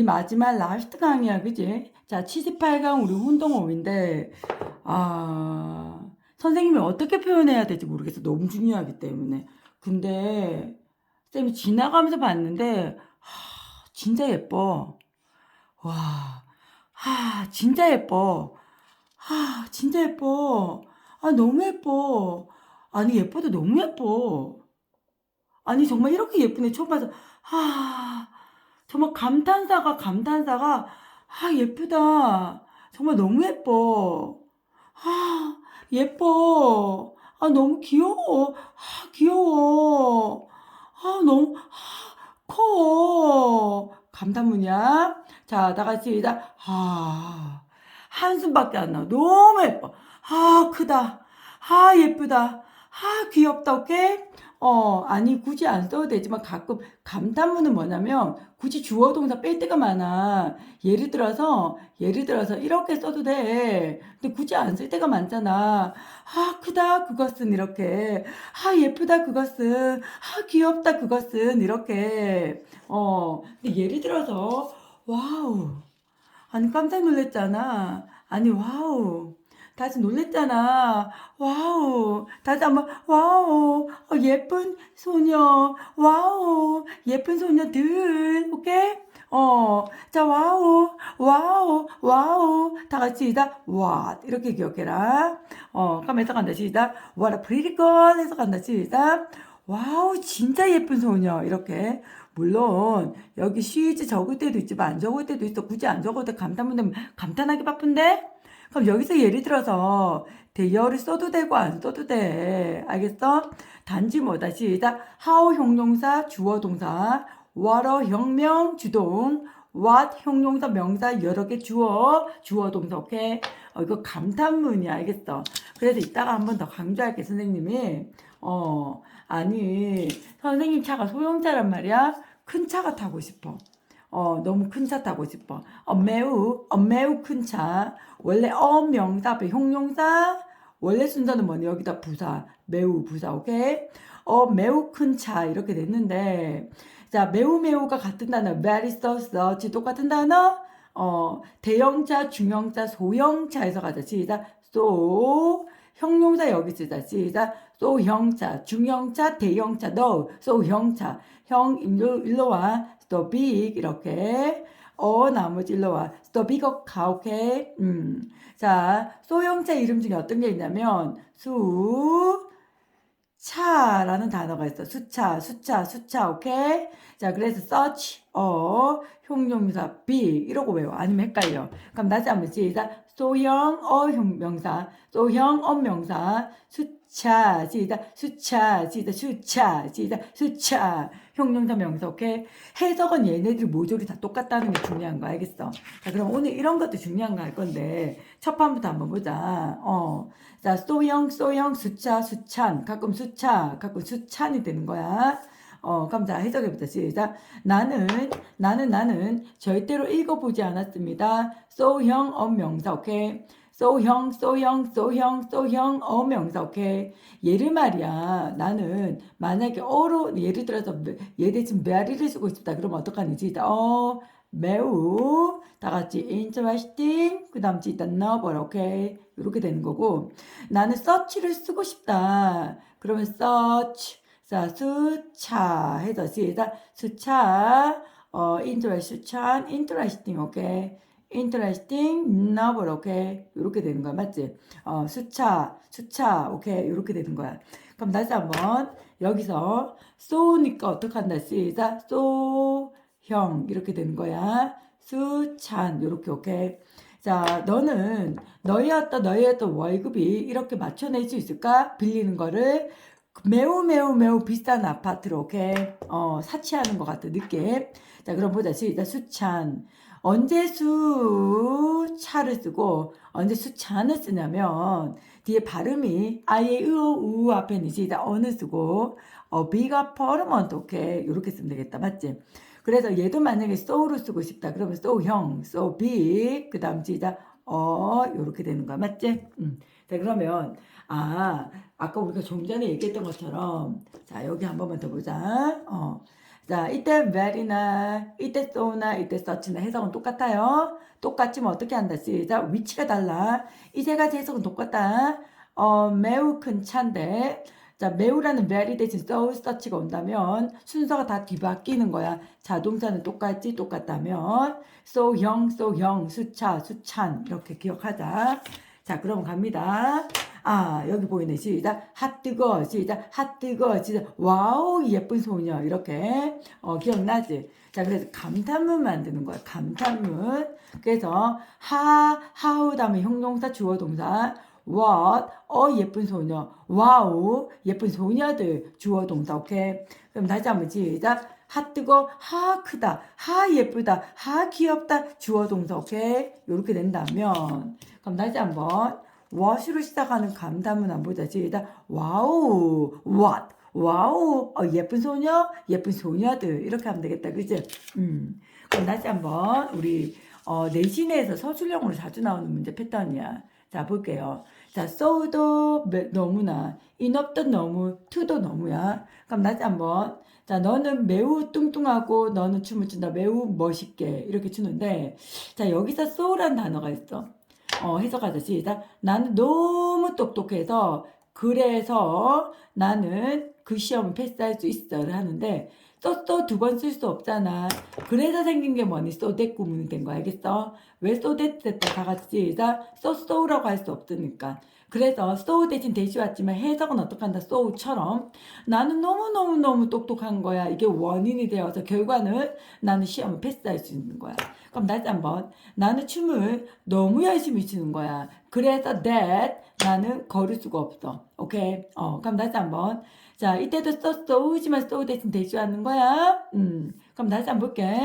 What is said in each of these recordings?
우리 마지막 라스트 강의야, 그지? 자, 78강 우리 혼동호인데, 아, 선생님이 어떻게 표현해야 될지 모르겠어. 너무 중요하기 때문에. 근데, 쌤이 지나가면서 봤는데, 하, 진짜 예뻐. 와, 하, 진짜 예뻐. 하, 진짜 예뻐. 아, 너무 예뻐. 아니, 예뻐도 너무 예뻐. 아니, 정말 이렇게 예쁜 애 처음 봐서, 하, 정말 감탄사가, 감탄사가, 아, 예쁘다. 정말 너무 예뻐. 아, 예뻐. 아, 너무 귀여워. 아, 귀여워. 아, 너무, 아, 커. 감탄문이야. 자, 다 같이 시작. 아, 한숨밖에 안 나. 너무 예뻐. 아, 크다. 아, 예쁘다. 아, 귀엽다. 오케이? 어, 아니, 굳이 안 써도 되지만 가끔 감탄문은 뭐냐면 굳이 주어 동사 뺄 때가 많아. 예를 들어서, 예를 들어서 이렇게 써도 돼. 근데 굳이 안 쓸 때가 많잖아. 아, 크다, 그것은 이렇게. 아, 예쁘다, 그것은. 아, 귀엽다, 그것은 이렇게. 어, 근데 예를 들어서, 와우. 아니, 깜짝 놀랐잖아. 아니, 와우. 다시 놀랬잖아. 와우. 다시 한번, 와우. 어, 예쁜 소녀. 와우. 예쁜 소녀들. 오케이? 어. 자, 와우. 와우. 와우. 다 같이 시작. what. 이렇게 기억해라. 어, 그럼 해석한다. 시작. what a pretty girl. 해석한다. 시작. 와우. 진짜 예쁜 소녀. 이렇게. 물론 여기 쉬지 적을 때도 있지만 안 적을 때도 있어. 굳이 안 적어도 감탄문은 감탄하기 바쁜데? 그럼 여기서 예를 들어서 대여를 써도 되고 안 써도 돼. 알겠어? 단지 뭐다. 시작. how 형용사 주어 동사 water 혁명 주동 what 형용사 명사 여러 개 주어 주어 동사 오케이 어, 이거 감탄문이야 알겠어 그래서 이따가 한 번 더 강조할게 선생님이 어 아니 선생님 차가 소형차란 말이야 큰 차가 타고 싶어 어, 너무 큰 차 타고 싶어. 어, 매우, 어, 매우 큰 차. 원래 어 명사, 앞에 형용사. 원래 순서는 뭐니? 여기다 부사. 매우 부사, 오케이? 어, 매우 큰 차. 이렇게 됐는데. 자, 매우 매우가 같은 단어. very so, such. 똑같은 단어. 어, 대형차, 중형차, 소형차에서 가자. 시작. so. 형용사 여기 쓰자. 시작. 소형차, 중형차, 대형차, no. 소형차. 형, 일로, 일로 와. big 이렇게. 어 나머지 일로 와. so big 가. 오케이. 음. 자 소형차 이름 중에 어떤 게 있냐면 수 차라는 단어가 있어. 수차 수차 수차. 오케이? 자 그래서 such 어 형용사 big 이러고 외워. 아니면 헷갈려. 그럼 다시 한번 시작 소형 어형명사 소형 어명사 수차 시작 수차 시작 수차 시작 수차. 형용사 명사 오케이? 해석은 얘네들 모조리 다 똑같다는 게 중요한 거 알겠어? 자 그럼 오늘 이런 것도 중요한 거 할 건데 첫 판부터 한번 보자. 어 자 소형 소형 수차 수찬. 가끔 수차 가끔 수찬이 되는 거야 어, 자, 해석해보자. 시작. 나는, 나는, 나는 절대로 읽어보지 않았습니다. 소형, 엄명사, 오케이? 소형, 소형, 소형, 소형, 어명사, 오케이? 얘를 말이야. 나는 만약에 어로, 예를 들어서 얘 대신 메아리를 쓰고 싶다. 그러면 어떡하니? 시작. 어, 매우, 다 같이 interesting, 그 다음 지다 novel, 오케이? 이렇게 되는 거고. 나는 search를 쓰고 싶다. 그러면 search, 자, 수차 해서 시작. 수차, 어, interest, 수찬, interesting, 오케이. interesting, novel, 오케이. 이렇게 되는 거야, 맞지? 어, 수차, 수차, 오케이. 이렇게 되는 거야. 그럼 다시 한번 여기서 so니까 어떡한다, 시작. so, 형, 이렇게 되는 거야. 수찬, 이렇게, 오케이. 자, 너는 너희였던 너희였던 월급이 이렇게 맞춰낼 수 있을까? 빌리는 거를 매우 매우 매우 비싼 아파트로 이렇게 어, 사치하는 것 같은 느낌. 자, 그럼 보자. 시작. 수찬. 언제 수차를 쓰고 언제 수찬을 쓰냐면 뒤에 발음이 아예 으, 우 앞에는 시작 어느 쓰고 어, 비가 퍼르먼트 오케이 이렇게 쓰면 되겠다. 맞지? 그래서 얘도 만약에 so를 쓰고 싶다. 그러면 so 형, so big 그 다음 시작 어 이렇게 되는 거야. 맞지? 음. 자, 그러면 아, 아까 우리가 좀 전에 얘기했던 것처럼, 자, 여기 한 번만 더 보자. 어. 자, 이때 very나, 이때 so나, 이때 such나 해석은 똑같아요. 똑같지만 어떻게 한다? 시작. 위치가 달라. 이 세 가지 해석은 똑같다. 어, 매우 큰 차인데, 자, 매우라는 very 대신 such가 온다면 순서가 다 뒤바뀌는 거야. 자동차는 똑같지, 똑같다면. so 형, so 형, 수차, 수찬. 이렇게 기억하자. 자, 그럼 갑니다. 아, 여기 보이네. 시작. 핫 뜨거. 시작. 핫 뜨거. 시작. 와우, 예쁜 소녀. 이렇게. 어, 기억나지? 자, 그래서 감탄문 만드는 거야. 감탄문. 그래서 하, 하우 다음에 형용사, 주어 동사. What, 어, 예쁜 소녀. 와우, 예쁜 소녀들. 주어 동사. 오케이. 그럼 다시 한번 시작. 하 뜨거, 하 크다, 하 예쁘다, 하 귀엽다. 주어 동사. 오케이. 요렇게 된다면. 그럼 다시 한번. what으로 시작하는 감탄문 안 보자. 시작. 와우, what, 와우, 어, 예쁜 소녀, 예쁜 소녀들. 이렇게 하면 되겠다. 그지? 음. 그럼 다시 한번 우리 어, 내신에서 서술형으로 자주 나오는 문제 패턴이야. 자, 볼게요. 자, so도 매- 너무나, enough도 너무, to도 너무야. 그럼 다시 한번. 자, 너는 매우 뚱뚱하고 너는 춤을 춘다. 매우 멋있게. 이렇게 추는데, 자, 여기서 so라는 단어가 있어. 어, 해석하자. 시작. 나는 너무 똑똑해서, 그래서 나는 그 시험을 패스할 수 있어를 하는데, 써또 두번 쓸 수 없잖아. 그래서 생긴 게 뭐니? 소댓 구문이 된 거 알겠어? 왜 소댓 됐다 다 같이 다 소소라고 할 수 없으니까. 그래서 so 대신 대시 왔지만 해석은 어떻게 한다? so처럼 나는 너무너무너무 똑똑한 거야. 이게 원인이 되어서 결과는 나는 시험을 패스할 수 있는 거야. 그럼 다시 한번 나는 춤을 너무 열심히 추는 거야. 그래서 that 나는 걸을 수가 없어. 오케이? 어, 그럼 다시 한번 자, 이때도 so, so지만 so 대신 대시하는 거야. 음, 그럼 다시 한번 볼게.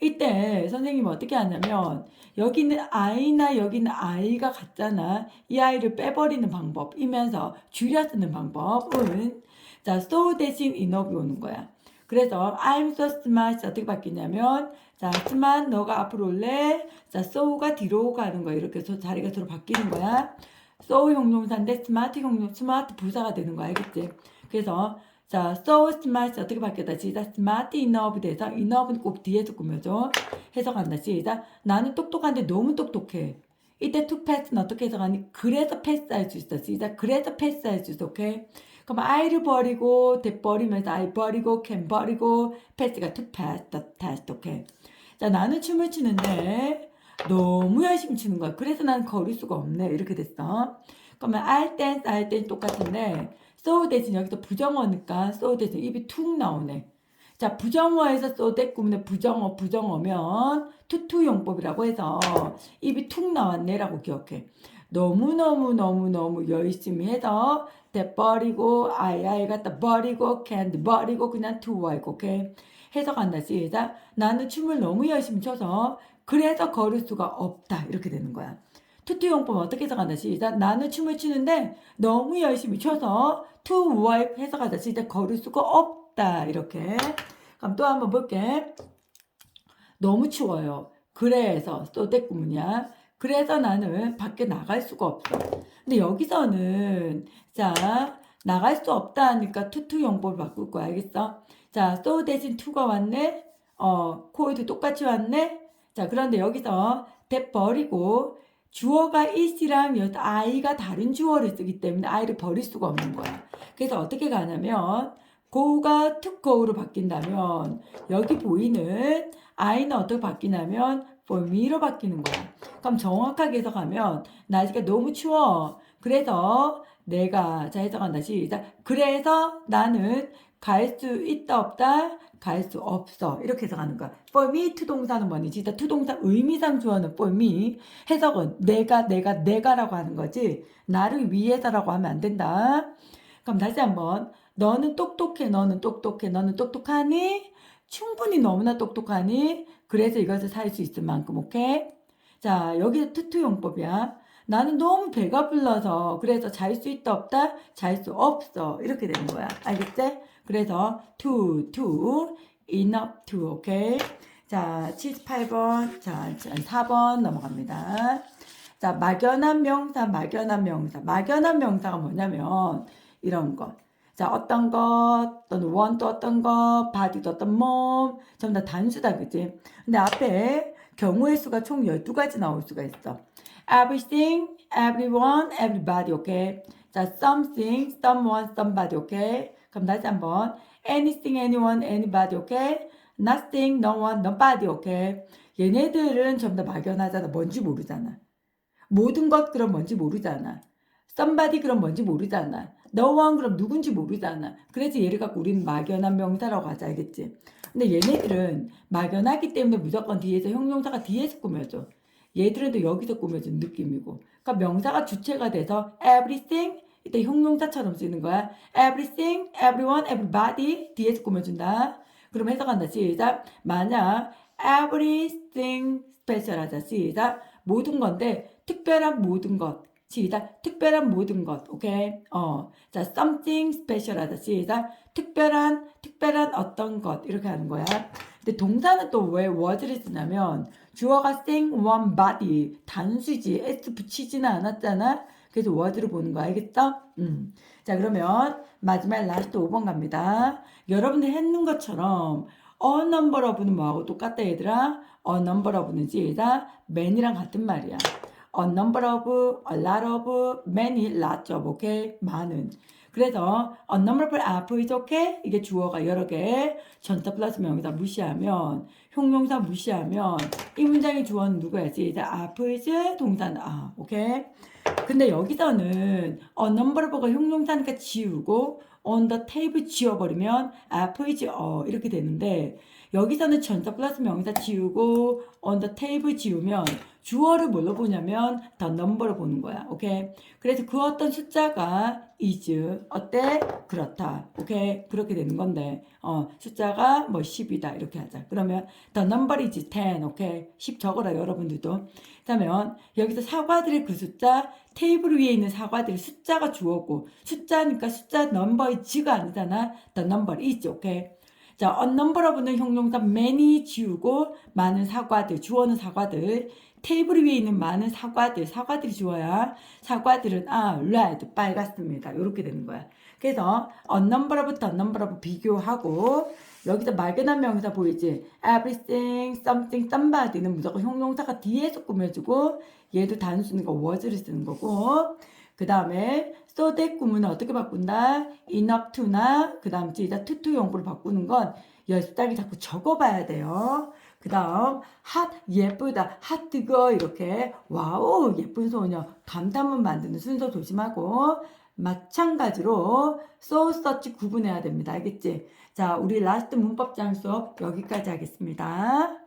이때 선생님이 어떻게 하냐면 여기는 I나 여기는 I가 같잖아. 이 아이를 빼버리는 방법이면서 줄여 쓰는 방법은 자, so 대신 enough이 오는 거야. 그래서 I'm so smart 어떻게 바뀌냐면 자, smart 너가 앞으로 올래. 자, so가 뒤로 가는 거야. 이렇게 해서 자리가 서로 바뀌는 거야. so 형용사인데 smart 형용 smart 부사가 되는 거야. 알겠지? 그래서 자, so smart 어떻게 바뀌었다. 시작. smart enough 돼서 enough는 꼭 뒤에서 꾸며줘. 해석한다. 시작. 나는 똑똑한데 너무 똑똑해. 이때 to pass는 어떻게 해석하니? 그래서 패스할 수 있어. 시작. 그래서 패스할 수 있어. 오케이? 그럼 I를 버리고 대 버리면서 I 버리고 can 버리고 패스가 to pass, the test. 오케이? 자, 나는 춤을 추는데 너무 열심히 추는 거야. 그래서 나는 걸을 수가 없네. 이렇게 됐어. 그러면 I dance, I dance 똑같은데 so 대신 여기서 부정어니까 so 대신 입이 툭 나오네. 자, 부정어에서 so 대 꾸미는 부정어, 부정어면 투투 용법이라고 해서 입이 툭 나왔네라고 기억해. 너무너무너무너무 열심히 해서 대 버리고 아이 아이 갖다 버리고 캔디 버리고 그냥 투와이고 오케이 해석한다 시작 나는 춤을 너무 열심히 춰서 그래서 걸을 수가 없다 이렇게 되는 거야 투투 용법 어떻게 해석한다 시작 나는 춤을 추는데 너무 열심히 춰서 to wipe 해석하다 시작 걸을 수가 없다. 이렇게. 그럼 또 한번 볼게. 너무 추워요. 그래서 구문이야. 그래서 나는 밖에 나갈 수가 없어. 근데 여기서는 자 나갈 수 없다 하니까 투투 용법을 바꿀 거야. 알겠어? 자 so 대신 to가 왔네. 어 코이도 똑같이 왔네. 자 그런데 여기서 대 버리고 주어가 is랑 여기서 I가 다른 주어를 쓰기 때문에 I를 버릴 수가 없는 거야. 그래서 어떻게 가냐면 go가 to go로 바뀐다면 여기 보이는 I는 어떻게 바뀌냐면 for me로 바뀌는 거야. 그럼 정확하게 해석하면 날씨가 너무 추워. 그래서 내가 자 해석한다 시작. 그래서 나는 갈 수 있다 없다 갈 수 없어. 이렇게 해석하는 거야. for me to 동사는 뭐니? 진짜 to 동사 의미상 주어는 for me. 해석은 내가 내가 내가라고 하는 거지. 나를 위해서라고 하면 안 된다. 그럼 다시 한번. 너는 똑똑해 너는 똑똑해 너는 똑똑하니? 충분히 너무나 똑똑하니? 그래서 이것을 살 수 있을 만큼 오케이? 자 여기서 투투 용법이야. 나는 너무 배가 불러서 그래서 잘 수 있다 없다 잘 수 없어. 이렇게 되는 거야. 알겠지 그래서 to to enough to 오케이 자 78번 자 4번 넘어갑니다 자 막연한 명사 막연한 명사 막연한 명사가 뭐냐면 이런 거 자, 어떤 것, 또는 원또 어떤 것, 바디도 어떤 몸, 전부 다 단수다, 그지? 근데 앞에 경우의 수가 총 12가지 나올 수가 있어. everything, everyone, everybody, 오케이? 자, something, someone, somebody, 오케이? 그럼 다시 한번. anything, anyone, anybody, 오케이? nothing, no one, nobody, 오케이? 얘네들은 전부 다 막연하잖아. 뭔지 모르잖아. 모든 것 그럼 뭔지 모르잖아. somebody 그럼 뭔지 모르잖아. no one 그럼 누군지 모르잖아. 그래서 얘를 갖고 우리는 막연한 명사라고 하자 알겠지? 근데 얘네들은 막연하기 때문에 무조건 뒤에서 형용사가 뒤에서 꾸며줘. 얘들은 또 여기서 꾸며준 느낌이고. 그러니까 명사가 주체가 돼서 everything 이때 형용사처럼 쓰는 거야. everything, everyone, everybody 뒤에서 꾸며준다. 그럼 해석한다. 시작. 만약 everything special 하자. 시작. 모든 건데 특별한 모든 것. 시작. 특별한 모든 것. 오케이. 어. 자, something special 하자. 시작. 특별한 특별한 어떤 것 이렇게 하는 거야. 근데 동사는 또 왜 was를 쓰냐면 주어가 sing one body 단수지 s 붙이지는 않았잖아. 그래서 was를 보는 거 알겠어? 음. 자, 그러면 마지막 라스트 5번 갑니다. 여러분들 했는 것처럼 a number of는 뭐하고 똑같다 얘들아? a number of는 시작. man이랑 같은 말이야. a number of, a lot of, many, lots of, 오케이? 많은. 그래서 a number of apple is okay? 이게 주어가 여러 개, 전사 플러스 명사 무시하면, 형용사 무시하면, 이 문장의 주어는? 시작. apple is 동사는 아, 오케이? 근데 여기서는 a number of가 형용사니까 지우고 on the table 지워버리면 is 어 이렇게 되는데 여기서는 전사 플러스 명사 지우고 on the table 지우면 주어를 뭘로 보냐면 the number로 보는 거야. 오케이? 그래서 그 어떤 숫자가 is 어때? 그렇다. 오케이? 그렇게 되는 건데 어 숫자가 뭐 10이다 이렇게 하자. 그러면 the number is 10. 오케이? 10 적어라 여러분들도. 그러면 여기서 사과들의 그 숫자 테이블 위에 있는 사과들의 숫자가 주어고 숫자니까 숫자 넘버의 지가 아니잖아. the number is 오케이? 자, a number of는 형용사 many 지우고 많은 사과들, 주어는 사과들. 테이블 위에 있는 많은 사과들, 사과들이 주어야. 사과들은 아, red, 빨갛습니다. 이렇게 되는 거야. 그래서 a number of, the number of 비교하고 여기서 막연한 명사 보이지? everything, something, somebody는 무조건 형용사가 뒤에서 꾸며주고 얘도 거 was를 쓰는 거고 그 다음에 so that 구문은 어떻게 바꾼다? enough to나 그 다음 뒤에다 to to 용구로 바꾸는 건 열장이 자꾸 적어봐야 돼요. 그 다음 핫 예쁘다 핫 뜨거 이렇게 와우 예쁜 소녀 감탄문 만드는 순서 조심하고 마찬가지로 so such 구분해야 됩니다. 알겠지? 자 우리 라스트 문법장 수업 여기까지 하겠습니다.